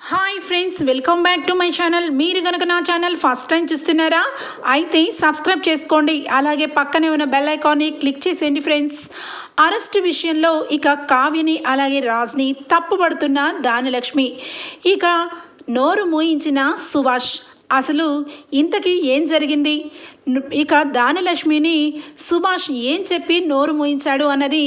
Hi friends welcome back to my channel మీరు కనుక నా ఛానల్ ఫస్ట్ టైం చూస్తున్నారా అయితే సబ్స్క్రైబ్ చేసుకోండి. అలాగే పక్కనే ఉన్న బెల్ ఐకాన్ని క్లిక్ చేసేయండి ఫ్రెండ్స్ అరెస్ట్ విషయంలో ఇక కావ్యని అలాగే రాజ్ని తప్పుపడుతున్న దానిలక్ష్మి ఇక నోరు మూయించిన సుభాష్ అసలు ఇంతకీ ఏం జరిగింది? ఇక దానలక్ష్మిని సుభాష్ ఏం చెప్పి నోరు మూయించాడు అన్నది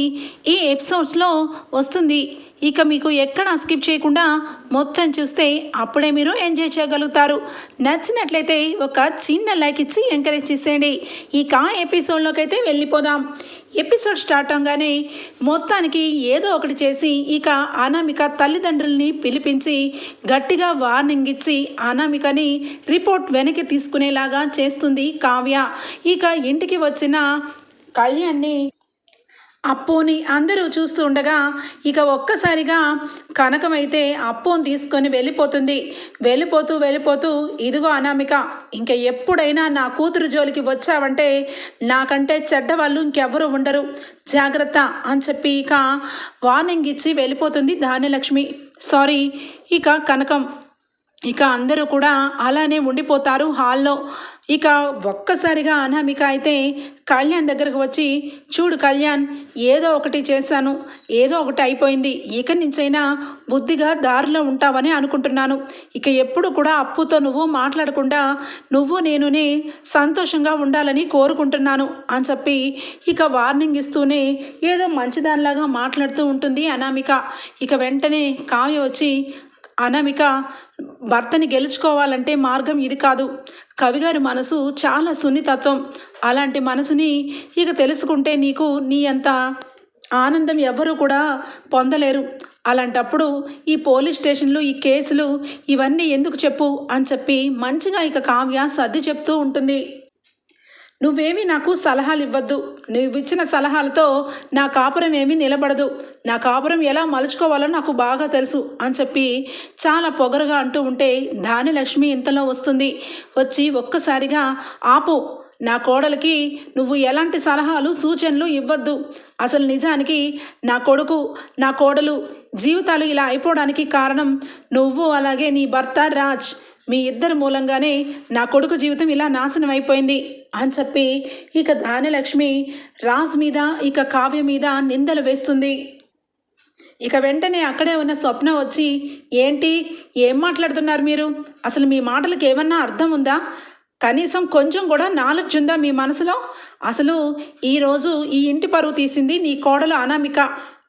ఈ ఎపిసోడ్స్లో వస్తుంది. ఇక మీకు ఎక్కడ స్కిప్ చేయకుండా మొత్తం చూస్తే అప్పుడే మీరు ఎంజాయ్ చేయగలుగుతారు. నచ్చినట్లయితే ఒక చిన్న లైక్ ఇచ్చి ఎంకరేజ్ చేసేయండి. ఇక ఎపిసోడ్లోకి అయితే వెళ్ళిపోదాం. ఎపిసోడ్ స్టార్ట్ అవగానే మొత్తానికి ఏదో ఒకటి చేసి ఇక అనామిక తల్లిదండ్రుల్ని పిలిపించి గట్టిగా వార్నింగ్ ఇచ్చి అనామికని రిపోర్ట్ వెనక్కి తీసుకునేలాగా చేస్తుంది కావ్య. ఇక ఇంటికి వచ్చిన కళ్యాణ్ని అప్పుని అందరూ చూస్తూ ఉండగా ఇక ఒక్కసారిగా కనకమైతే అప్పుని తీసుకొని వెళ్ళిపోతుంది. వెళ్ళిపోతూ వెళ్ళిపోతూ ఇదిగో అనామిక ఇంక ఎప్పుడైనా నా కూతురు జోలికి వచ్చావంటే నాకంటే చెడ్డవాళ్ళు ఇంకెవ్వరూ ఉండరు. జాగ్రత్త అని చెప్పి ఇక వార్నింగ్ ఇచ్చి వెళ్ళిపోతుంది ధాన్యలక్ష్మి. సారీ ఇక కనకం ఇక అందరూ కూడా అలానే ఉండిపోతారు హాల్లో. ఇక ఒక్కసారిగా అనామిక అయితే కళ్యాణ్ దగ్గరకు వచ్చి చూడు కళ్యాణ్ ఏదో ఒకటి చేశాను ఏదో ఒకటి అయిపోయింది ఇక నుంచైనా బుద్ధిగా దారిలో ఉంటావని అనుకుంటున్నాను. ఇక ఎప్పుడు కూడా అప్పుతో నువ్వు మాట్లాడకుండా నువ్వు నేనునే సంతోషంగా ఉండాలని కోరుకుంటున్నాను అని చెప్పి ఇక వార్నింగ్ ఇస్తూనే ఏదో మంచిదానిలాగా మాట్లాడుతూ ఉంటుంది అనామిక. ఇక వెంటనే కావ్య వచ్చి అనామిక భర్తని గెలుచుకోవాలంటే మార్గం ఇది కాదు. కవిగారి మనసు చాలా సున్నితత్వం. అలాంటి మనసుని ఇక తెలుసుకుంటే నీకు నీ అంత ఆనందం ఎవ్వరూ కూడా పొందలేరు. అలాంటప్పుడు ఈ పోలీస్ స్టేషన్లు ఈ కేసులు ఇవన్నీ ఎందుకు చెప్పు అని చెప్పి మంచిగా ఇక కావ్య సర్ది చెప్తూ ఉంటుంది. నువ్వేమీ నాకు సలహాలు ఇవ్వద్దు నువ్వు ఇచ్చిన సలహాలతో నా కాపురం ఏమీ నిలబడదు. నా కాపురం ఎలా మలుచుకోవాలో నాకు బాగా తెలుసు అని చెప్పి చాలా పొగరుగా అంటూ ఉంటే ధాన్యలక్ష్మి ఇంతలో వస్తుంది. వచ్చి ఒక్కసారిగా ఆపు నా కోడలికి నువ్వు ఎలాంటి సలహాలు సూచనలు ఇవ్వద్దు. అసలు నిజానికి నా కొడుకు నా కోడలు జీవితాలు ఇలా అయిపోవడానికి కారణం నువ్వు అలాగే నీ భర్త రాజ్. మీ ఇద్దరి మూలంగానే నా కొడుకు జీవితం ఇలా నాశనం అయిపోయింది అని చెప్పి ఇక ధాన్యలక్ష్మి రాజ్ మీద ఇక కావ్య మీద నిందలు వేస్తుంది. ఇక వెంటనే అక్కడే ఉన్న స్వప్న వచ్చి ఏంటి? ఏం మాట్లాడుతున్నారు మీరు? అసలు మీ మాటలకు ఏమన్నా అర్థం ఉందా? కనీసం కొంచెం కూడా నాలెడ్జ్ ఉందా మీ మనసులో? అసలు ఈరోజు ఈ ఇంటి పరువు తీసింది నీ కోడలు అనామిక.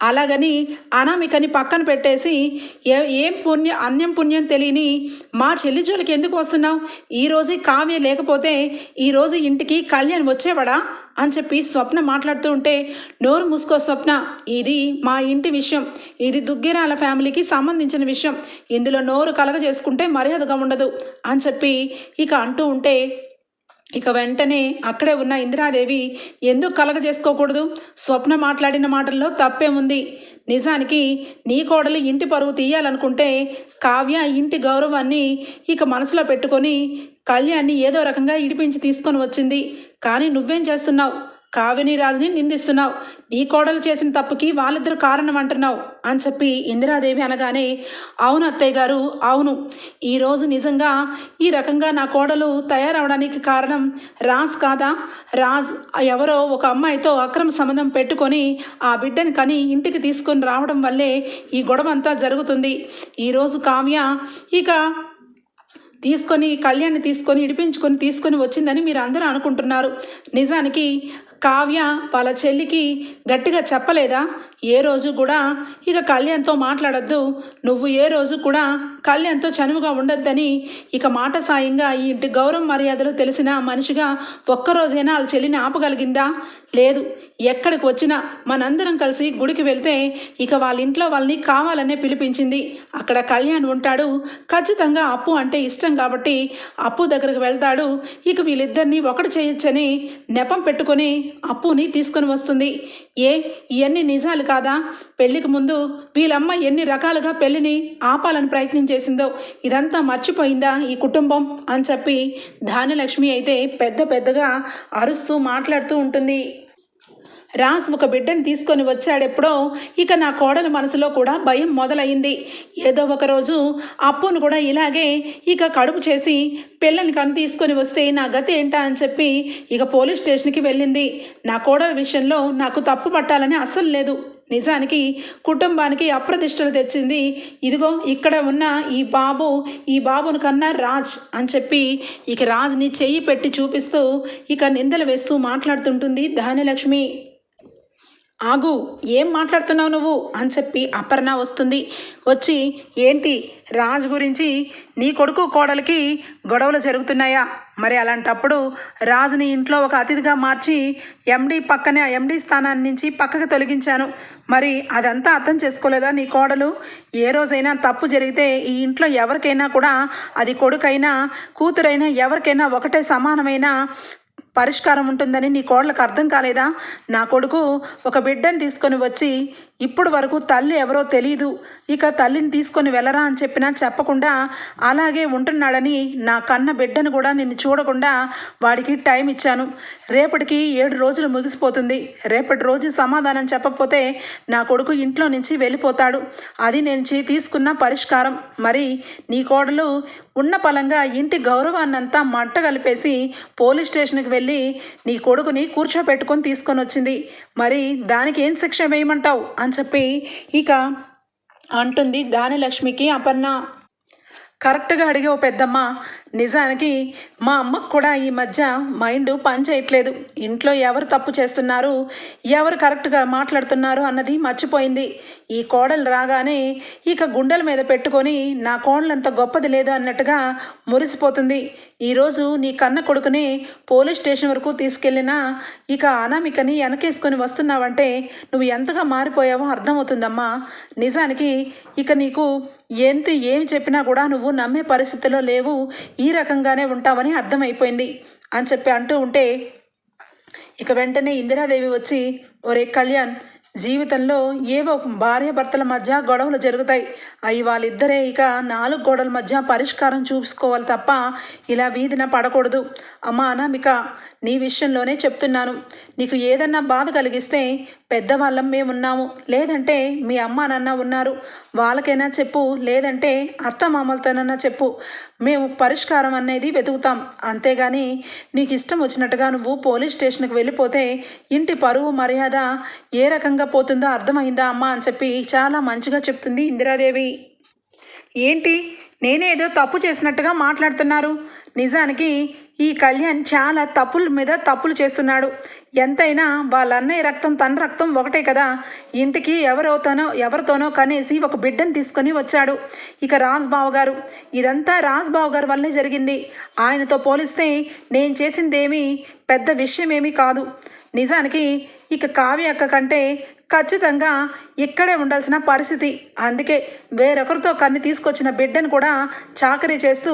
అలాగని అనామికని పక్కన పెట్టేసి ఏ ఏం పుణ్యం అన్యం పుణ్యం తెలియని మా చెల్లి జోలికి ఎందుకు వస్తున్నావు? ఈరోజు కావ్య లేకపోతే ఈరోజు ఇంటికి కళ్యాణ్ వచ్చేవాడా? అని చెప్పి స్వప్న మాట్లాడుతూ ఉంటే నోరు మూసుకో స్వప్న ఇది మా ఇంటి విషయం. ఇది దుగ్గిరాల ఫ్యామిలీకి సంబంధించిన విషయం. ఇందులో నోరు కలగ చేసుకుంటే మర్యాదగా ఉండదు అని చెప్పి ఇక అంటూ ఉంటే ఇక వెంటనే అక్కడే ఉన్న ఇందిరాదేవి ఎందుకు కలగ చేసుకోకూడదు? స్వప్న మాట్లాడిన మాటల్లో తప్పేముంది? నిజానికి నీ కోడలు ఇంటి పరువు తీయాలనుకుంటే కావ్య ఇంటి గౌరవాన్ని ఇక మనసులో పెట్టుకొని కళ్యాణ్ని ఏదో రకంగా ఇడిపించి తీసుకొని వచ్చింది. కానీ నువ్వేం చేస్తున్నావు? కావ్యని రాజుని నిందిస్తున్నావు. నీ కోడలు చేసిన తప్పుకి వాళ్ళిద్దరు కారణం అంటున్నావు అని చెప్పి ఇందిరాదేవి అనగానే అవును అత్తయ్య గారు అవును. ఈరోజు నిజంగా ఈ రకంగా నా కోడలు తయారవడానికి కారణం రాజ్ కాదా? రాజ్ ఎవరో ఒక అమ్మాయితో అక్రమ సంబంధం పెట్టుకొని ఆ బిడ్డని కని ఇంటికి తీసుకొని రావడం వల్లే ఈ గొడవ అంతా జరుగుతుంది ఈరోజు కావ్య ఇక తీసుకొని కళ్యాణ్ని తీసుకొని ఇడిపించుకొని తీసుకొని వచ్చిందని మీరు అందరూ అనుకుంటున్నారు. నిజానికి కావ్య వాళ్ళ చెల్లికి గట్టిగా చెప్పలేదా? ఏ రోజు కూడా ఇక కళ్యాణ్తో మాట్లాడొద్దు. నువ్వు ఏ రోజు కూడా కళ్యాణ్తో చనువుగా ఉండొద్దని ఇక మాట సాయంగా ఈ ఇంటి గౌరవ మర్యాదలు తెలిసిన మనిషిగా ఒక్కరోజైనా వాళ్ళ చెల్లిని ఆపగలిగిందా? లేదు. ఎక్కడికి వచ్చినా మనందరం కలిసి గుడికి వెళ్తే ఇక వాళ్ళ ఇంట్లో వాళ్ళని కావాలనే పిలిపించింది. అక్కడ కళ్యాణ్ ఉంటాడు. ఖచ్చితంగా అప్పు అంటే ఇష్టం కాబట్టి అప్పు దగ్గరకు వెళ్తాడు. ఇక వీళ్ళిద్దరిని ఒకటి చేయొచ్చని నెపం పెట్టుకొని అప్పుని తీసుకొని వస్తుంది. ఏ ఇవన్నీ నిజాలు కాదా? పెళ్ళికి ముందు వీళ్ళమ్మ ఎన్ని రకాలుగా పెళ్ళిని ఆపాలని ప్రయత్నం చేసిందో ఇదంతా మర్చిపోయిందా ఈ కుటుంబం? అని చెప్పి ధాన్యలక్ష్మి అయితే పెద్ద పెద్దగా అరుస్తూ మాట్లాడుతూ ఉంటుంది. రాజ్ ఒక బిడ్డను తీసుకొని వచ్చాడెప్పుడో ఇక నా కోడల మనసులో కూడా భయం మొదలైంది. ఏదో ఒక రోజు అప్పును కూడా ఇలాగే ఇక కడుపు చేసి పిల్లని కను తీసుకొని వస్తే నా గతి ఏంటా అని చెప్పి ఇక పోలీస్ స్టేషన్కి వెళ్ళింది. నా కోడల విషయంలో నాకు తప్పు పట్టాలని అస్సలు లేదు. నిజానికి కుటుంబానికి అప్రతిష్టలు తెచ్చింది. ఇదిగో ఇక్కడ ఉన్న ఈ బాబు ఈ బాబును కన్నా రాజ్ అని చెప్పి ఇక రాజ్ని చెయ్యి పెట్టి చూపిస్తూ ఇక నిందలు వేస్తూ మాట్లాడుతుంటుంది ధాన్యలక్ష్మి. ఆగు ఏం మాట్లాడుతున్నావు నువ్వు? అని చెప్పి అపర్ణ వస్తుంది. వచ్చి ఏంటి రాజ్ గురించి నీ కొడుకు కోడలికి గొడవలు జరుగుతున్నాయా? మరి అలాంటప్పుడు రాజుని ఇంట్లో ఒక అతిథిగా మార్చి ఎండీ పక్కనే ఎండీ స్థానాన్ని నుంచి పక్కకు తొలగించాను. మరి అదంతా అర్థం చేసుకోలేదా నీ కోడలు? ఏ రోజైనా తప్పు జరిగితే ఈ ఇంట్లో ఎవరికైనా కూడా అది కొడుకైనా కూతురైనా ఎవరికైనా ఒకటే సమానమైన పరిష్కారం ఉంటుందని నీ కోడలకు అర్థం కాలేదా? నా కొడుకు ఒక బిడ్డను తీసుకొని వచ్చి ఇప్పుడు వరకు తల్లి ఎవరో తెలియదు ఇక తల్లిని తీసుకొని వెళ్ళరా అని చెప్పినా చెప్పకుండా అలాగే ఉంటున్నాడని నా కన్న బిడ్డను కూడా నిన్ను చూడకుండా వాడికి టైం ఇచ్చాను. రేపటికి ఏడు రోజులు ముగిసిపోతుంది. రేపటి రోజు సమాధానం చెప్పకపోతే నా కొడుకు ఇంట్లో నుంచి వెళ్ళిపోతాడు. అది నేను చే- తీసుకున్న పరిష్కారం. మరి నీ కోడలు ఉన్న పలంగా ఇంటి గౌరవాన్నంతా మంట కలిపేసి పోలీస్ స్టేషన్కి వెళ్ళి నీ కొడుకుని కూర్చోపెట్టుకొని తీసుకొని వచ్చింది మరి దానికి ఏం శిక్ష వేయమంటావు? అని చెప్పి ఇక అంటుంది దానిలక్ష్మికి అపర్ణ. కరెక్ట్గా అడిగే ఓ పెద్దమ్మ నిజానికి మా అమ్మకు కూడా ఈ మధ్య మైండ్ పని చేయట్లేదు ఇంట్లో ఎవరు తప్పు చేస్తున్నారు ఎవరు కరెక్ట్గా మాట్లాడుతున్నారు అన్నది మర్చిపోయింది. ఈ కోడలు రాగానే ఇక గుండెల మీద పెట్టుకొని నా కోడలంత గొప్పది లేదు అన్నట్టుగా మురిసిపోతుంది. ఈరోజు నీ కన్న కొడుకుని పోలీస్ స్టేషన్ వరకు తీసుకెళ్ళినా ఇక అనామికని వెనకేసుకొని వస్తున్నావంటే నువ్వు ఎంతగా మారిపోయావో అర్థమవుతుందమ్మా. నిజానికి ఇక నీకు ఎంత ఏమి చెప్పినా కూడా నువ్వు నమ్మే పరిస్థితిలో లేవు. ఈ రకంగానే ఉంటావని అర్థమైపోయింది అని చెప్పి అంటూ ఉంటే ఇక వెంటనే ఇందిరాదేవి వచ్చి ఒరే కళ్యాణ్ జీవితంలో ఏవో భార్యాభర్తల మధ్య గొడవలు జరుగుతాయి. అవి వాళ్ళిద్దరే ఇక నాలుగు గోడల మధ్య పరిష్కారం చూసుకోవాలి తప్ప ఇలా వీధిన పడకూడదు. అమ్మా అనామిక నీ విషయంలోనే చెప్తున్నాను. నీకు ఏదన్నా బాధ కలిగిస్తే పెద్దవాళ్ళం మేమున్నాము. లేదంటే మీ అమ్మ నాన్న ఉన్నారు. వాళ్ళకైనా చెప్పు. లేదంటే అత్త మామలతోనన్నా చెప్పు. మేము పరిష్కారం అనేది వెతుకుతాం. అంతేగాని నీకు ఇష్టం వచ్చినట్టుగా నువ్వు పోలీస్ స్టేషన్కి వెళ్ళిపోతే ఇంటి పరువు మర్యాద ఏ రకంగా పోతుందో అర్థమైందా అమ్మా అని చెప్పి చాలా మంచిగా చెప్తుంది ఇందిరాదేవి. ఏంటి? నేనేదో తప్పు చేసినట్టుగా మాట్లాడుతున్నారు. నిజానికి ఈ కళ్యాణ్ చాలా తప్పుల మీద తప్పులు చేస్తున్నాడు. ఎంతైనా వాళ్ళ అన్నయ్య రక్తం తన రక్తం ఒకటే కదా. ఇంటికి ఎవరవుతానో ఎవరితోనో కనేసి ఒక బిడ్డను తీసుకొని వచ్చాడు. ఇక రాజ్ బావ గారు ఇదంతా రాజ్ బావ గారి వల్లే జరిగింది. ఆయనతో పోలిస్తే నేను చేసిందేమీ పెద్ద విషయమేమీ కాదు. నిజానికి ఇక కావ్య అక్క కంటే ఖచ్చితంగా ఇక్కడే ఉండాల్సిన పరిస్థితి. అందుకే వేరొకరితో కన్ని తీసుకొచ్చిన బిడ్డను కూడా చాకరీ చేస్తూ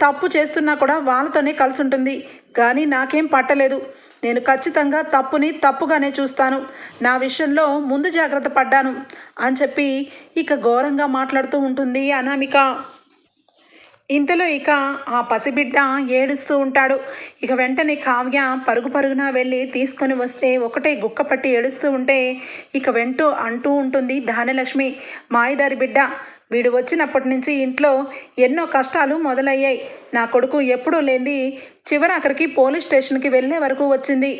తప్పు చేస్తున్నా కూడా వాళ్ళతోనే కలిసి ఉంటుంది కానీ నాకేం పట్టలేదు. నేను ఖచ్చితంగా తప్పుని తప్పుగానే చూస్తాను. నా విషయంలో ముందు జాగ్రత్త పడ్డాను అని చెప్పి ఇక ఘోరంగా మాట్లాడుతూ ఉంటుంది అనామిక. ఇంతలో ఇక ఆ పసిబిడ్డ ఏడుస్తూ ఉంటాడు. ఇక వెంటనే కావ్య పరుగు పరుగున వెళ్ళి తీసుకొని వస్తే ఒకటే గుక్క పట్టి ఏడుస్తూ ఉంటే ఇక వెంటూ అంటూ ఉంటుంది ధాన్యలక్ష్మి మాయదారి బిడ్డ వీడు వచ్చినప్పటి నుంచి ఇంట్లో ఎన్నో కష్టాలు మొదలయ్యాయి. నా కొడుకు ఎప్పుడూ లేనిది చివరాఖరికి పోలీస్ స్టేషన్కి వెళ్ళే వరకు వచ్చింది.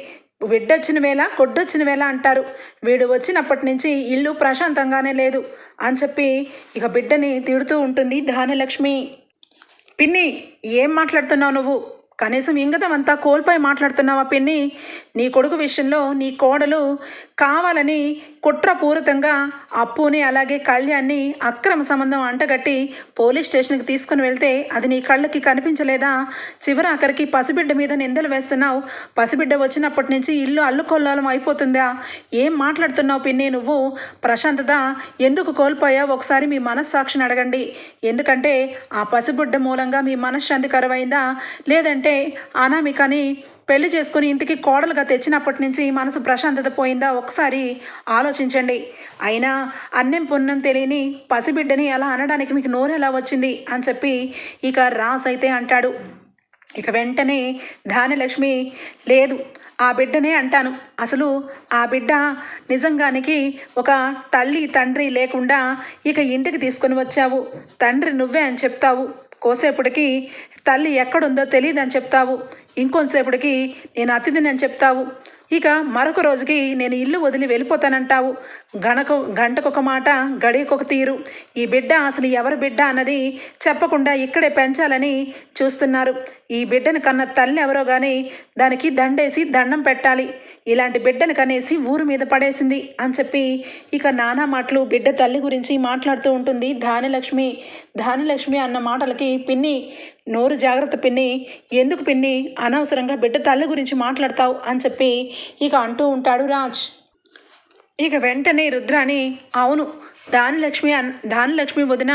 బిడ్డొచ్చిన వేళ కొడ్డొచ్చిన వేళ అంటారు. వీడు వచ్చినప్పటి నుంచి ఇల్లు ప్రశాంతంగానే లేదు అని చెప్పి ఇక బిడ్డని తిడుతూ ఉంటుంది ధాన్యలక్ష్మి పిన్ని ఏం మాట్లాడుతున్నావు నువ్వు? కనీసం ఇంగతం అంతా కోల్పోయి మాట్లాడుతున్నావా పిన్ని? నీ కొడుకు విషయంలో నీ కోడలు కావాలని కుట్రపూరితంగా అప్పుని అలాగే కళ్యాణ్ని అక్రమ సంబంధం అంటగట్టి పోలీస్ స్టేషన్కి తీసుకుని వెళ్తే అది నీ కళ్ళకి కనిపించలేదా? చివరి ఆఖరికి పసిబిడ్డ మీద నిందలు వేస్తున్నావు. పసిబిడ్డ వచ్చినప్పటి నుంచి ఇల్లు అల్లుకొల్లాలం అయిపోతుందా? ఏం మాట్లాడుతున్నావు పిన్ని నువ్వు? ప్రశాంతత ఎందుకు కోల్పోయావు? ఒకసారి మీ మనస్సాక్షిని అడగండి. ఎందుకంటే ఆ పసిబిడ్డ మూలంగా మీ మనశ్శాంతి కరువైందా? లేదంటే అనామికని పెళ్ళి చేసుకుని ఇంటికి కోడలుగా తెచ్చినప్పటి నుంచి మనసు ప్రశాంతత పోయిందా? ఒకసారి ఆలోచించండి. అయినా అన్నం పుణ్యం తెలియని పసిబిడ్డని అలా అనడానికి మీకు నోరు ఎలా వచ్చింది? అని చెప్పి ఇక రాస్ అయితే అంటాడు. ఇక వెంటనే ధాన్యలక్ష్మి లేదు ఆ బిడ్డనే అంటాను. అసలు ఆ బిడ్డ నిజంగానికి ఒక తల్లి తండ్రి లేకుండా ఇక ఇంటికి తీసుకొని వచ్చావు. తండ్రి నువ్వే అని చెప్తావు. కోసేపటికి తల్లి ఎక్కడుందో తెలియదని చెప్తావు. ఇంకొంతసేపటికి నేను అతిథిని అని చెప్తావు. ఇక మరొక రోజుకి నేను ఇల్లు వదిలి వెళ్ళిపోతానంటావు. గణకు గంటకొక మాట గడికొక తీరు. ఈ బిడ్డ అసలు ఎవరి బిడ్డ అన్నది చెప్పకుండా ఇక్కడే పెంచాలని చూస్తున్నారు. ఈ బిడ్డను కన్న తల్లి ఎవరో కానీ దానికి దండేసి దండం పెట్టాలి. ఇలాంటి బిడ్డను కనేసి ఊరు మీద పడేసింది అని చెప్పి ఇక నానా మాటలు బిడ్డ తల్లి గురించి మాట్లాడుతూ ఉంటుంది ధాన్యలక్ష్మి. ధాన్యలక్ష్మి అన్న మాటలకి పిన్ని నోరు జాగ్రత్త పిన్ని ఎందుకు పిన్ని అనవసరంగా బిడ్డ తల్లి గురించి మాట్లాడతావు అని చెప్పి ఇక అంటూ ఉంటాడు రాజ్. ఇక వెంటనే రుద్రాని అవును దానిలక్ష్మి అన్ దానిలక్ష్మి వదిన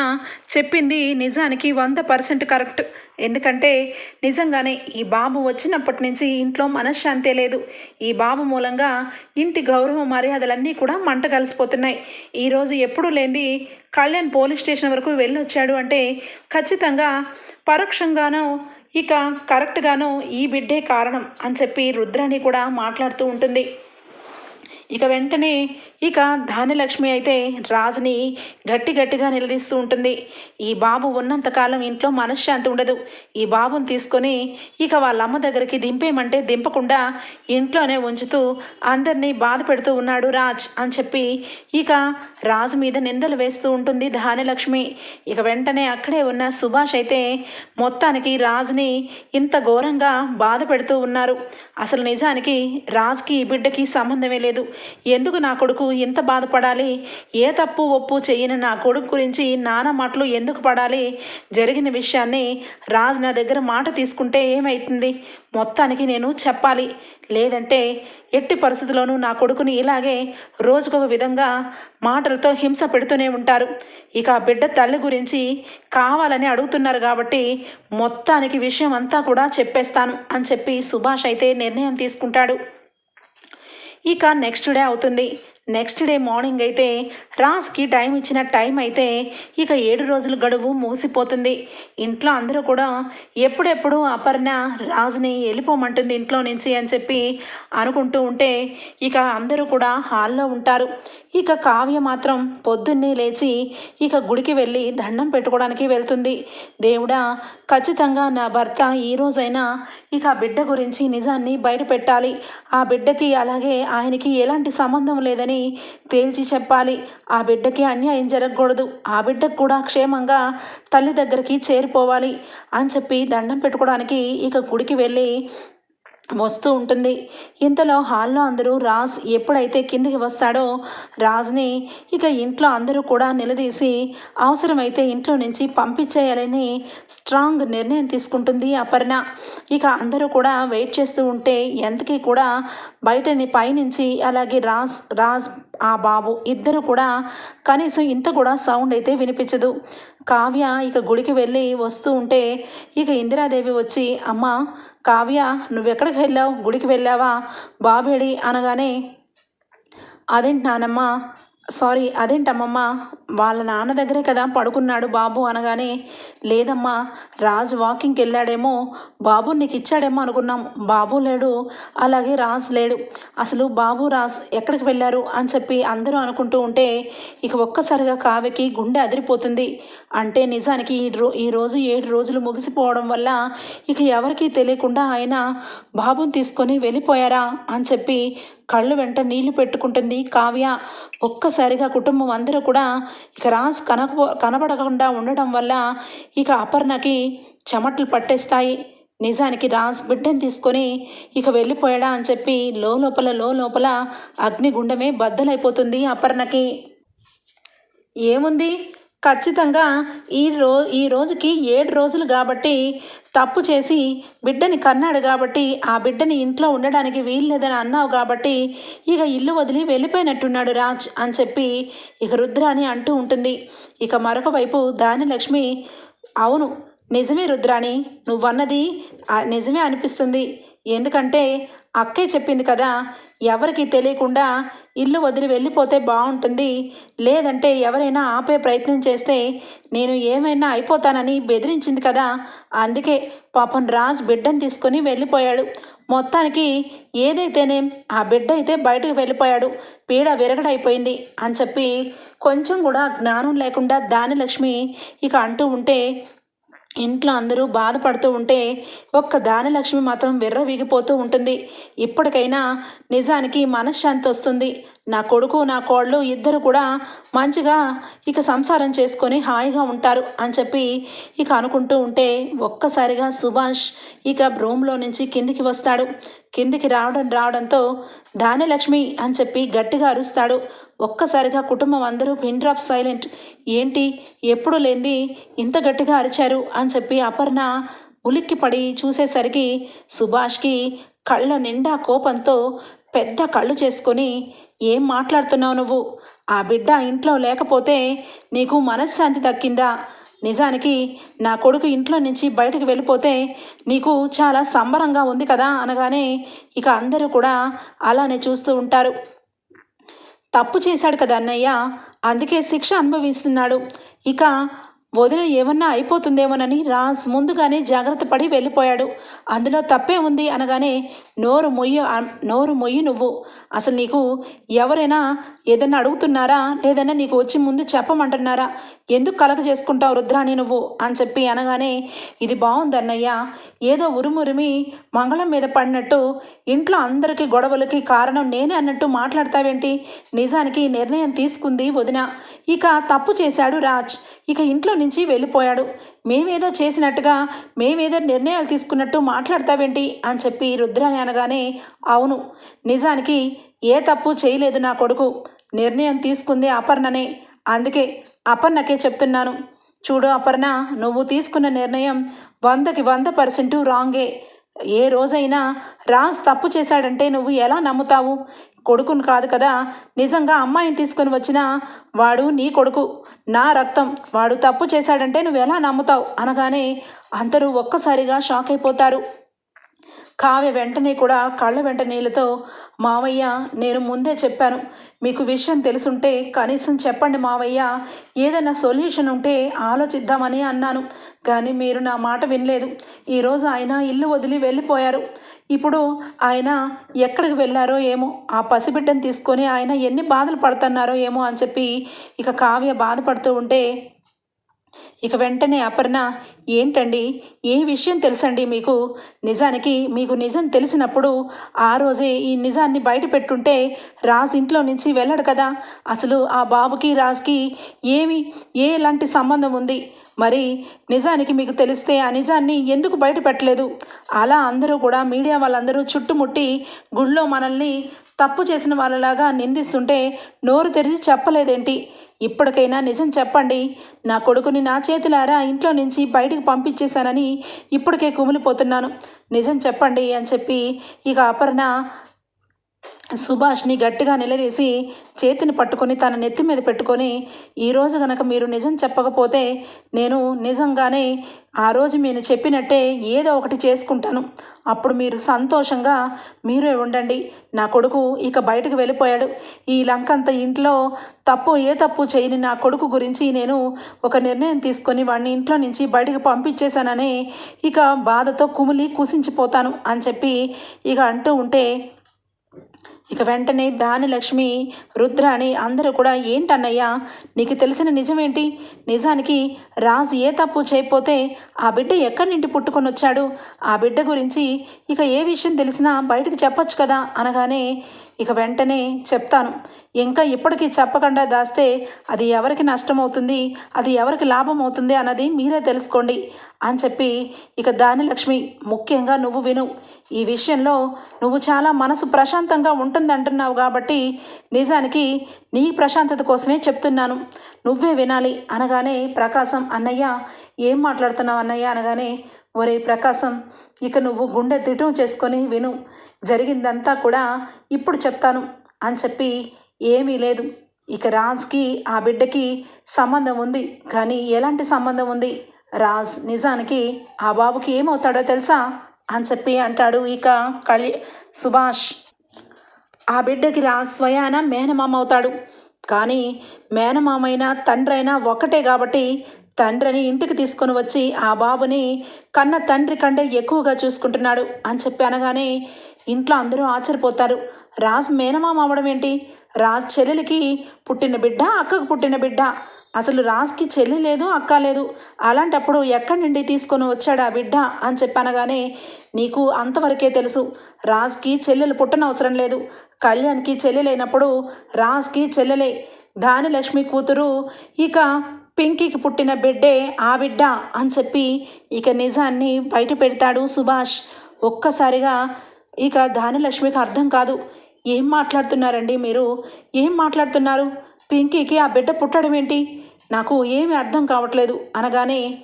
చెప్పింది నిజానికి వంద పర్సెంట్ కరెక్ట్. ఎందుకంటే నిజంగానే ఈ బాబు వచ్చినప్పటి నుంచి ఇంట్లో మనశ్శాంతే లేదు. ఈ బాబు మూలంగా ఇంటి గౌరవ మర్యాదలన్నీ కూడా మంట కలిసిపోతున్నాయి. ఈరోజు ఎప్పుడూ లేనిది కళ్యాణ్ పోలీస్ స్టేషన్ వరకు వెళ్ళొచ్చాడు అంటే ఖచ్చితంగా పరోక్షంగానో ఇక కరెక్ట్గానో ఈ బిడ్డే కారణం అని చెప్పి రుద్రాణి కూడా మాట్లాడుతూ ఉంటుంది. ఇక వెంటనే ఇక ధాన్యలక్ష్మి అయితే రాజుని గట్టి గట్టిగా నిలదీస్తూ ఉంటుంది. ఈ బాబు ఉన్నంతకాలం ఇంట్లో మనశ్శాంతి ఉండదు. ఈ బాబుని తీసుకొని ఇక వాళ్ళ అమ్మ దగ్గరికి దింపేయమంటే దింపకుండా ఇంట్లోనే ఉంచుతూ అందరినీ బాధ పెడుతూ ఉన్నాడు రాజ్ అని చెప్పి ఇక రాజు మీద నిందలు వేస్తూ ఉంటుంది ధాన్యలక్ష్మి. ఇక వెంటనే అక్కడే ఉన్న సుభాష్ అయితే మొత్తానికి రాజుని ఇంత ఘోరంగా బాధ పెడుతూ ఉన్నారు. అసలు నిజానికి రాజ్కి ఈ బిడ్డకి సంబంధమే లేదు. ఎందుకు నా కొడుకు ఇంత బాధపడాలి? ఏ తప్పు ఒప్పు చేయని నా కొడుకు గురించి నానా మాటలు ఎందుకు పడాలి? జరిగిన విషయాన్ని రాజ్ నా దగ్గర మాట తీసుకుంటే ఏమవుతుంది మొత్తానికి నేను చెప్పాలి. లేదంటే ఎట్టి పరిస్థితుల్లోనూ నా కొడుకుని ఇలాగే రోజుకొక విధంగా మాటలతో హింస పెడుతూనే ఉంటారు. ఇక ఆ బిడ్డ తల్లి గురించి కావాలని అడుగుతున్నారు కాబట్టి మొత్తానికి విషయం అంతా కూడా చెప్పేస్తాను అని చెప్పి సుభాష్ అయితే నిర్ణయం తీసుకుంటాడు. ఇక నెక్స్ట్ డే అవుతుంది. నెక్స్ట్ డే మార్నింగ్ అయితే రాజ్కి టైం ఇచ్చిన టైం అయితే ఇక ఏడు రోజుల గడువు మూసిపోతుంది. ఇంట్లో అందరూ కూడా ఎప్పుడెప్పుడు అపర్ణ రాజుని వెళ్ళిపోమంటుంది ఇంట్లో నుంచి అని చెప్పి అనుకుంటూ ఉంటే ఇక అందరూ కూడా హాల్లో ఉంటారు. ఇక కావ్య మాత్రం పొద్దున్నే లేచి ఇక గుడికి వెళ్ళి దండం పెట్టుకోవడానికి వెళ్తుంది. దేవుడా ఖచ్చితంగా నా భర్త ఈ రోజైనా ఇక బిడ్డ గురించి నిజాన్ని బయట పెట్టాలి. ఆ బిడ్డకి అలాగే ఆయనకి ఎలాంటి సంబంధం లేదని తేల్చి చెప్పాలి. ఆ బిడ్డకి అన్యాయం జరగకూడదు. ఆ బిడ్డకు కూడా క్షేమంగా తల్లి దగ్గరికి చేరిపోవాలి అని చెప్పి దండం పెట్టుకోవడానికి ఇక గుడికి వెళ్ళి వస్తూ ఉంటుంది. ఇంతలో హాల్లో అందరూ రాజ్ ఎప్పుడైతే కిందికి వస్తాడో రాజ్ని ఇక ఇంట్లో అందరూ కూడా నిలదీసి అవసరమైతే ఇంట్లో నుంచి పంపించేయాలని స్ట్రాంగ్ నిర్ణయం తీసుకుంటుంది అపర్ణ. ఇక అందరూ కూడా వెయిట్ చేస్తూ ఉంటే ఎంతకీ కూడా బయటని పైనుంచి అలాగే రాజ్ రాజ్ ఆ బాబు ఇద్దరు కూడా కనీసం ఇంత కూడా సౌండ్ అయితే వినిపించదు. కావ్య ఇక గుడికి వెళ్ళి వస్తూ ఉంటే ఇక ఇందిరాదేవి వచ్చి అమ్మ కావ్య నువ్వెక్కడికి వెళ్ళావు? గుడికి వెళ్ళావా? బాబేడి అనగానే అదేంటి నానమ్మ సారీ అదేంటమ్మమ్మ? వాళ్ళ నాన్న దగ్గరే కదా పడుకున్నాడు బాబు అనగానే లేదమ్మా రాజ్ వాకింగ్కి వెళ్ళాడేమో బాబు నీకు ఇచ్చాడేమో అనుకున్నాం. బాబు లేడు అలాగే రాజ్ లేడు. అసలు బాబు రాజ్ ఎక్కడికి వెళ్ళారు అని చెప్పి అందరూ అనుకుంటూ ఉంటే ఇక ఒక్కసారిగా కావ్యకి గుండె అదిరిపోతుంది. అంటే నిజానికి ఈ రో ఈ రోజు ఏడు రోజులు ముగిసిపోవడం వల్ల ఇక ఎవరికీ తెలియకుండా ఆయన బాబుని తీసుకొని వెళ్ళిపోయారా అని చెప్పి కళ్ళు వెంట నీళ్ళు పెట్టుకుంటుంది. కావ్య ఒక్కసారిగా కుటుంబం అందరూ కూడా ఇక రాజ్ కనక కనబడకుండా ఉండడం వల్ల ఇక అపర్ణకి చెమట్లు పట్టేస్తాయి. నిజానికి రాజ్ బిడ్డను తీసుకొని ఇక వెళ్ళిపోయాడా అని చెప్పి లోపల లోపల అగ్నిగుండమే బద్దలైపోతుంది అపర్ణకి. ఏముంది? ఖచ్చితంగా ఈ రో ఈ రోజుకి ఏడు రోజులు కాబట్టి తప్పు చేసి బిడ్డని కన్నాడు కాబట్టి ఆ బిడ్డని ఇంట్లో ఉండడానికి వీల్లేదని అన్నావు కాబట్టి ఇక ఇల్లు వదిలి వెళ్ళిపోయినట్టున్నాడు రాజ్ అని చెప్పి ఇక రుద్రాని అంటూ ఉంటుంది. ఇక మరొక వైపు దానిలక్ష్మి అవును నిజమే రుద్రాణి నువ్వన్నది నిజమే అనిపిస్తుంది. ఎందుకంటే అక్కే చెప్పింది కదా ఎవరికి తెలియకుండా ఇల్లు వదిలి వెళ్ళిపోతే బాగుంటుంది లేదంటే ఎవరైనా ఆపే ప్రయత్నం చేస్తే నేను ఏమైనా అయిపోతానని బెదిరించింది కదా. అందుకే పాపం రాజ్ బిడ్డను తీసుకొని వెళ్ళిపోయాడు. మొత్తానికి ఏదైతేనేం ఆ బిడ్డ అయితే బయటకు వెళ్ళిపోయాడు. పీడ విరగడైపోయింది అని చెప్పి కొంచెం కూడా జ్ఞానం లేకుండా దానిలక్ష్మి ఇక అంటూ ఉంటే ఇంట్లో అందరూ బాధపడుతూ ఉంటే ఒక్క దానలక్ష్మి మాత్రం విర్రవీగిపోతూ ఉంటుంది. ఇప్పటికైనా నిజానికి మనశ్శాంతి వస్తుంది. నా కొడుకు నా కోళ్ళు ఇద్దరు కూడా మంచిగా ఇక సంసారం చేసుకొని హాయిగా ఉంటారు అని చెప్పి ఇక అనుకుంటూ ఉంటే ఒక్కసారిగా సుభాష్ ఇక రూమ్లో నుంచి కిందికి వస్తాడు. కిందికి రావడం రావడంతో దానిలక్ష్మి అని చెప్పి గట్టిగా అరుస్తాడు. ఒక్కసారిగా కుటుంబం అందరూ పిన్ డ్రాప్ సైలెంట్ ఏంటి? ఎప్పుడు లేంది ఇంత గట్టిగా అరిచారు అని చెప్పి అపర్ణ ఉలిక్కిపడి చూసేసరికి సుభాష్కి కళ్ళ నిండా కోపంతో పెద్ద కళ్ళు చేసుకొని ఏం మాట్లాడుతున్నావు నువ్వు? ఆ బిడ్డ ఇంట్లో లేకపోతే నీకు మనశ్శాంతి దక్కిందా? నిజానికి నా కొడుకు ఇంట్లో నుంచి బయటకు వెళ్ళిపోతే నీకు చాలా సంబరంగా ఉంది కదా? అనగానే ఇక అందరూ కూడా అలానే చూస్తూ ఉంటారు. తప్పు చేశాడు కదా అన్నయ్య. అందుకే శిక్ష అనుభవిస్తున్నాడు. ఇక వదిన ఏమన్నా అయిపోతుందేమోనని రాజ్ ముందుగానే జాగ్రత్త పడి వెళ్ళిపోయాడు. అందులో తప్పే ఉంది అనగానే నోరు మొయ్యి నోరు మొయ్యి నువ్వు. అసలు నీకు ఎవరైనా ఏదైనా అడుగుతున్నారా? లేదన్నా నీకు వచ్చి ముందు చెప్పమంటున్నారా? ఎందుకు కలగ చేసుకుంటావు రుద్రాణి నువ్వు? అని చెప్పి అనగానే ఇది బాగుంది ఏదో ఉరుమురిమి మంగళం మీద పడినట్టు ఇంట్లో అందరికీ గొడవలకి కారణం నేనే అన్నట్టు మాట్లాడతావేంటి? నిజానికి నిర్ణయం తీసుకుంది వదిన. ఇక తప్పు చేశాడు రాజ్. ఇక ఇంట్లో నుంచి వెళ్ళిపోయాడు. మేమేదో చేసినట్టుగా మేమేదో నిర్ణయాలు తీసుకున్నట్టు మాట్లాడతావేంటి? అని చెప్పి రుద్రాని అనగానే అవును నిజానికి ఏ తప్పు చేయలేదు నా కొడుకు. నిర్ణయం తీసుకుంది అపర్ణనే. అందుకే అపర్ణకే చెప్తున్నాను. చూడు అపర్ణ నువ్వు తీసుకున్న నిర్ణయం వందకి వంద పర్సెంట్ రాంగే. ఏ రోజైనా రాజ్ తప్పు చేశాడంటే నువ్వు ఎలా నమ్ముతావు? కొడుకును కాదు కదా? నిజంగా అమ్మాయిని తీసుకొని వచ్చిన వాడు నీ కొడుకు నా రక్తం. వాడు తప్పు చేశాడంటే నువ్వు ఎలా నమ్ముతావు? అనగానే అందరూ ఒక్కసారిగా షాక్ అయిపోతారు. కావ్య వెంటనే కూడా కళ్ళ వెంట నీళ్ళతో మావయ్య నేను ముందే చెప్పాను. మీకు విషయం తెలుసుంటే కనీసం చెప్పండి మావయ్య. ఏదైనా సొల్యూషన్ ఉంటే ఆలోచిద్దామని అన్నాను. కానీ మీరు నా మాట వినలేదు. ఈరోజు ఆయన ఇల్లు వదిలి వెళ్ళిపోయారు. ఇప్పుడు ఆయన ఎక్కడికి వెళ్ళారో ఏమో ఆ పసిబిడ్డను తీసుకొని ఆయన ఎన్ని బాధలు పడుతున్నారో ఏమో అని చెప్పి ఇక కావ్య బాధపడుతూ ఉంటే ఇక వెంటనే అపర్ణ ఏంటండి? ఏ విషయం తెలుసండి మీకు. నిజానికి మీకు నిజం తెలిసినప్పుడు ఆ రోజే ఈ నిజాన్ని బయట పెట్టుంటే రాజ్ ఇంట్లో నుంచి వెళ్ళడు కదా. అసలు ఆ బాబుకి రాజ్కి ఏమి ఏ ఎలాంటి సంబంధం ఉంది? మరి నిజానికి మీకు తెలిస్తే ఆ నిజాన్ని ఎందుకు బయట పెట్టలేదు అలా అందరూ కూడా మీడియా వాళ్ళందరూ చుట్టుముట్టి గుళ్ళో మనల్ని తప్పు చేసిన వాళ్ళలాగా నిందిస్తుంటే నోరు తెరిచి చెప్పలేదేంటి? ఇప్పటికైనా నిజం చెప్పండి. నా కొడుకుని నా చేతులారా ఇంట్లో నుంచి బయటకు పంపించేశానని ఇప్పటికే కుమిలిపోతున్నాను. నిజం చెప్పండి అని చెప్పి ఇక అపర్ణ సుభాష్ని గట్టిగా నిలదీసి చేతిని పట్టుకొని తన నెత్తి మీద పెట్టుకొని ఈరోజు గనక మీరు నిజం చెప్పకపోతే నేను నిజంగానే ఆ రోజు నేను చెప్పినట్టే ఏదో ఒకటి చేసుకుంటాను. అప్పుడు మీరు సంతోషంగా మీరే ఉండండి. నా కొడుకు ఇక బయటకు వెళ్ళిపోయాడు. ఈ లంకంత ఇంట్లో తప్పు ఏ తప్పు చేయని నా కొడుకు గురించి నేను ఒక నిర్ణయం తీసుకొని వాడిని ఇంట్లో నుంచి బయటకు పంపించేశానని ఇక బాధతో కుమిలి కుసించిపోతాను అని చెప్పి ఇక అంటూ ఉంటే ఇక వెంటనే దాని లక్ష్మి రుద్ర అని అందరూ కూడా ఏంటన్నయ్యా నీకు తెలిసిన నిజమేంటి? నిజానికి రాజు ఏ తప్పు చేయకపోతే ఆ బిడ్డ ఎక్కడి నుండి పుట్టుకొని వచ్చాడు? ఆ బిడ్డ గురించి ఇక ఏ విషయం తెలిసినా బయటకు చెప్పొచ్చు కదా అనగానే ఇక వెంటనే చెప్తాను. ఇంకా ఇప్పటికీ చెప్పకుండా దాస్తే అది ఎవరికి నష్టమవుతుంది అది ఎవరికి లాభం అవుతుంది అన్నది మీరే తెలుసుకోండి అని చెప్పి ఇక దానిలక్ష్మి ముఖ్యంగా నువ్వు విను. ఈ విషయంలో నువ్వు చాలా మనసు ప్రశాంతంగా ఉంటుంది అంటున్నావు కాబట్టి నిజానికి నీ ప్రశాంతత కోసమే చెప్తున్నాను. నువ్వే వినాలి అనగానే ప్రకాశం అన్నయ్య ఏం మాట్లాడుతున్నావు అన్నయ్య? అనగానే ఒరే ప్రకాశం ఇక నువ్వు గుండె తిటం చేసుకొని విను. జరిగిందంతా కూడా ఇప్పుడు చెప్తాను అని చెప్పి ఏమీ లేదు. ఇక రాజ్కి ఆ బిడ్డకి సంబంధం ఉంది. కానీ ఎలాంటి సంబంధం ఉంది? రాజ్ నిజానికి ఆ బాబుకి ఏమవుతాడో తెలుసా? అని చెప్పి అంటాడు ఇక కళ్య సుభాష్. ఆ బిడ్డకి రాజ్ స్వయాన మేనమామ అవుతాడు. కానీ మేనమామైనా తండ్రైనా ఒక్కటే కాబట్టి తండ్రిని ఇంటికి తీసుకొని వచ్చి ఆ బాబుని కన్న తండ్రి కంటే ఎక్కువగా చూసుకుంటున్నాడు అని చెప్పి అనగానే ఇంట్లో అందరూ ఆశ్చర్యపోతారు. రాజ్ మేనమామ అవడం ఏంటి? రాజ్ చెల్లెలికి పుట్టిన బిడ్డ అక్కకు పుట్టిన బిడ్డ. అసలు రాజ్కి చెల్లి లేదు అక్క లేదు. అలాంటప్పుడు ఎక్కడి నుండి తీసుకొని వచ్చాడు ఆ బిడ్డ అని చెప్పనగానే నీకు అంతవరకే తెలుసు. రాజ్కి చెల్లెలు పుట్టనవసరం లేదు. కళ్యాణ్కి చెల్లెలైనప్పుడు రాజ్కి చెల్లెలే. దానిలక్ష్మి కూతురు ఇక పింకీకి పుట్టిన బిడ్డే ఆ బిడ్డ అని చెప్పి ఇక నిజాన్ని బయట పెడతాడు సుభాష్. ఒక్కసారిగా ఇక దానిలక్ష్మికి అర్థం కాదు. ఏం మాట్లాడుతున్నారండి మీరు? ఏం మాట్లాడుతున్నారు? పింకీకి ఆ బిడ్డ పుట్టడం ఏంటి? నాకు ఏమీ అర్థం కావట్లేదు అనగానే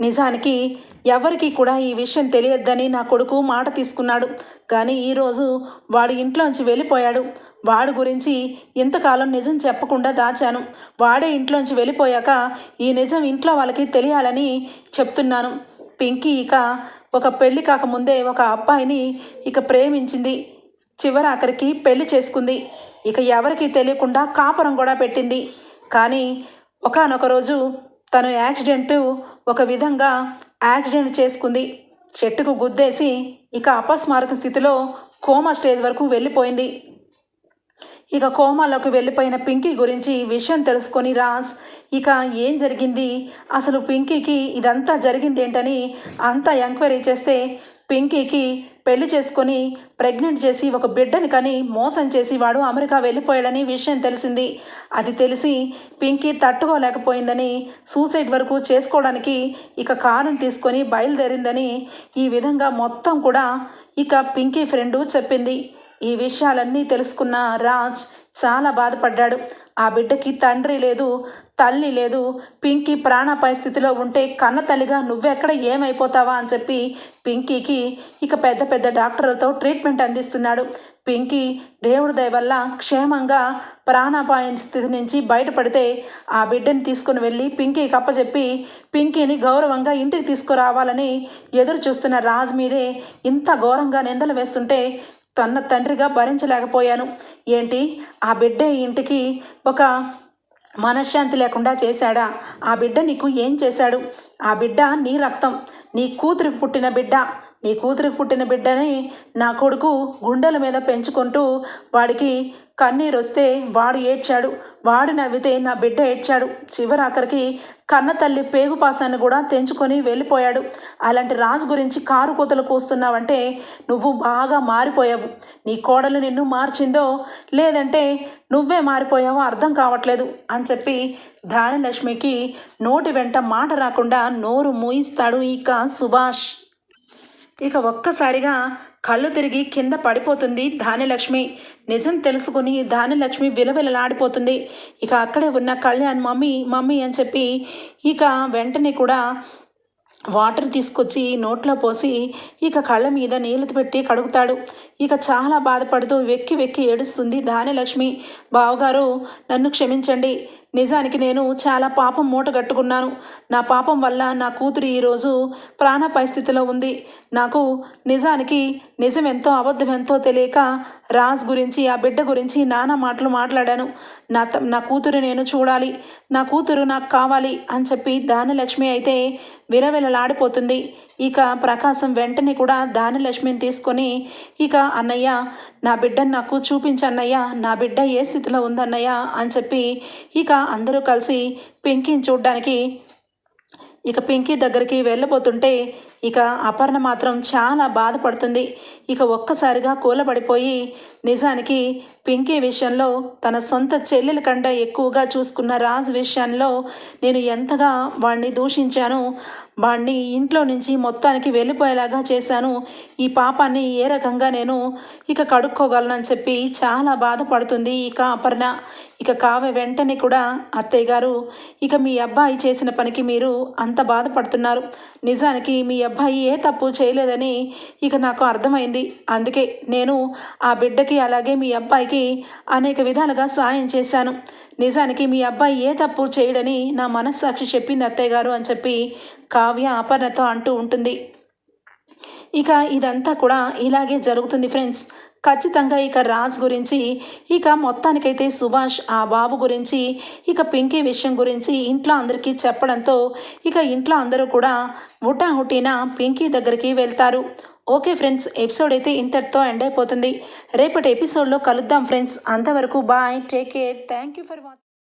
నిజానికి ఎవరికి కూడా ఈ విషయం తెలియద్దని నా కొడుకు మాట తీసుకున్నాడు. కానీ ఈరోజు వాడి ఇంట్లోంచి వెళ్ళిపోయాడు. వాడి గురించి ఇంతకాలం నిజం చెప్పకుండా దాచాను. వాడే ఇంట్లోంచి వెళ్ళిపోయాక ఈ నిజం ఇంట్లో వాళ్ళకి తెలియాలని చెప్తున్నాను. పింకీ ఇక ఒక పెళ్ళి కాకముందే ఒక అబ్బాయిని ఇక ప్రేమించింది. చివరాఖరికి పెళ్ళి చేసుకుంది. ఇక ఎవరికి తెలియకుండా కాపురం కూడా పెట్టింది. కానీ ఒకనొక రోజు తను యాక్సిడెంట్ ఒక విధంగా యాక్సిడెంట్ చేసుకుంది. చెట్టుకు గుద్దేసి ఇక అపస్మారక స్థితిలో కోమా స్టేజ్ వరకు వెళ్ళిపోయింది. ఇక కోమాలోకి వెళ్ళిపోయిన పింకీ గురించి విషయం తెలుసుకొని రాజ్ ఇక ఏం జరిగింది? అసలు పింకీకి ఇదంతా జరిగింది ఏంటని అంతా ఎంక్వైరీ చేస్తే పింకీకి పెళ్ళి చేసుకొని ప్రెగ్నెంట్ చేసి ఒక బిడ్డని కానీ మోసం చేసి వాడు అమెరికా వెళ్ళిపోయాడని విషయం తెలిసింది. అది తెలిసి పింకీ తట్టుకోలేకపోయిందని సూసైడ్ వరకు చేసుకోవడానికి ఇక కారం తీసుకొని బయలుదేరిందని ఈ విధంగా మొత్తం కూడా ఇక పింకీ ఫ్రెండు చెప్పింది. ఈ విషయాలన్నీ తెలుసుకున్న రాజ్ చాలా బాధపడ్డాడు. ఆ బిడ్డకి తండ్రి లేదు తల్లి లేదు పింకీ ప్రాణాపాయ స్థితిలో ఉంటే కన్న తల్లిగా నువ్వెక్కడ ఏమైపోతావా అని చెప్పి పింకీకి ఇక పెద్ద పెద్ద డాక్టర్లతో ట్రీట్మెంట్ అందిస్తున్నాడు. పింకీ దేవుడి దయ వల్ల క్షేమంగా ప్రాణాపాయ స్థితి నుంచి బయటపడితే ఆ బిడ్డని తీసుకుని వెళ్ళి పింకీకి అప్పచెప్పి పింకీని గౌరవంగా ఇంటికి తీసుకురావాలని ఎదురు చూస్తున్న రాజ్ మీదే ఇంత ఘోరంగా నిందలు వేస్తుంటే తన తండ్రిగా భరించలేకపోయాను. ఏంటి? ఆ బిడ్డ ఇంటికి ఒక మనశ్శాంతి లేకుండా చేశాడా? ఆ బిడ్డ నీకు ఏం చేశాడు? ఆ బిడ్డ నీ రక్తం నీ కూతురికి పుట్టిన బిడ్డ నీ కూతురికి పుట్టిన బిడ్డని నా కొడుకు గుండెల మీద పెంచుకుంటూ వాడికి కన్నీరు వస్తే వాడు ఏడ్చాడు. వాడు నవ్వితే నా బిడ్డ ఏడ్చాడు. చివరాఖరికి కన్న తల్లి పేగుపాసాన్ని కూడా తెంచుకొని వెళ్ళిపోయాడు. అలాంటి రాజు గురించి కారు కూతలు కూస్తున్నావంటే నువ్వు బాగా మారిపోయావు. నీ కోడలు నిన్ను మార్చిందో లేదంటే నువ్వే మారిపోయావో అర్థం కావట్లేదు అని చెప్పి ధానలక్ష్మికి నోటి వెంట మాట రాకుండా నోరు మూయిస్తాడు ఇక సుభాష్. ఇక ఒక్కసారిగా కళ్ళు తిరిగి కింద పడిపోతుంది ధాన్యలక్ష్మి. నిజం తెలుసుకుని ధాన్యలక్ష్మి విలవిలలాడిపోతుంది. ఇక అక్కడే ఉన్న కళ్యాణ్ మమ్మీ మమ్మీ అని చెప్పి ఇక వెంటనే కూడా వాటర్ తీసుకొచ్చి నోట్లో పోసి ఇక కళ్ళ మీద నీళ్ళు పెట్టి కడుగుతాడు. ఇక చాలా బాధపడుతూ వెక్కి వెక్కి ఏడుస్తుంది ధాన్యలక్ష్మి బావగారు నన్ను క్షమించండి. నిజానికి నేను చాలా పాపం మూట కట్టుకున్నాను. నా పాపం వల్ల నా కూతురు ఈరోజు ప్రాణ పరిస్థితిలో ఉంది. నాకు నిజానికి నిజం ఎంతో అబద్ధం ఎంతో తెలియక రాజ్ గురించి ఆ బిడ్డ గురించి నానా మాటలు మాట్లాడాను. నా త నా కూతురు నేను చూడాలి. నా కూతురు నాకు కావాలి అని చెప్పి దానలక్ష్మి అయితే విరవిలలాడిపోతుంది. ఇక ప్రకాశం వెంటనే కూడా దానిలక్ష్మిని తీసుకొని ఇక అన్నయ్య నా బిడ్డను నాకు చూపించన్నయ్య నా బిడ్డ ఏ స్థితిలో ఉందన్నయ్య అని చెప్పి ఇక అందరూ కలిసి పింకీని చూడ్డానికి ఇక పింకీ దగ్గరికి వెళ్ళబోతుంటే ఇక అపర్ణ మాత్రం చాలా బాధపడుతుంది. ఇక ఒక్కసారిగా కూలబడిపోయి నిజానికి పింకీ విషయంలో తన సొంత చెల్లెల కంటే ఎక్కువగా చూసుకున్న రాజ్ విషయంలో నేను ఎంతగా వాడిని దూషించాను వాడిని ఇంట్లో నుంచి మొత్తానికి వెళ్ళిపోయేలాగా చేశాను. ఈ పాపాన్ని ఏ రకంగా నేను ఇక కడుక్కోగలనని చెప్పి చాలా బాధపడుతుంది ఇక అపర్ణ. ఇక కావ్య వెంటనే కూడా అత్తయ్య గారు ఇక మీ అబ్బాయి చేసిన పనికి మీరు అంత బాధపడుతున్నారు. నిజానికి మీ అబ్బాయి ఏ తప్పు చేయలేదని ఇక నాకు అర్థమైంది. అందుకే నేను ఆ బిడ్డకి అలాగే మీ అబ్బాయికి అనేక విధాలుగా సాయం చేశాను. నిజానికి మీ అబ్బాయి ఏ తప్పు చేయడని నా మనస్సాక్షి చెప్పింది అత్తయ్య గారు అని చెప్పి కావ్య అపర్ణతో అంటూ ఉంటుంది. ఇక ఇదంతా కూడా ఇలాగే జరుగుతుంది ఫ్రెండ్స్. ఖచ్చితంగా ఇక రాజ్ గురించి ఇక మొత్తానికైతే సుభాష్ ఆ బాబు గురించి ఇక పింకీ విషయం గురించి ఇంట్లో అందరికీ చెప్పడంతో ఇక ఇంట్లో అందరూ కూడా హుటాహుటిన పింకీ దగ్గరికి వెళ్తారు. ఓకే ఫ్రెండ్స్ ఎపిసోడ్ అయితే ఇంతటితో ఎండ్ అయిపోతుంది. రేపటి ఎపిసోడ్లో కలుద్దాం ఫ్రెండ్స్. అంతవరకు bye take care thank you for watching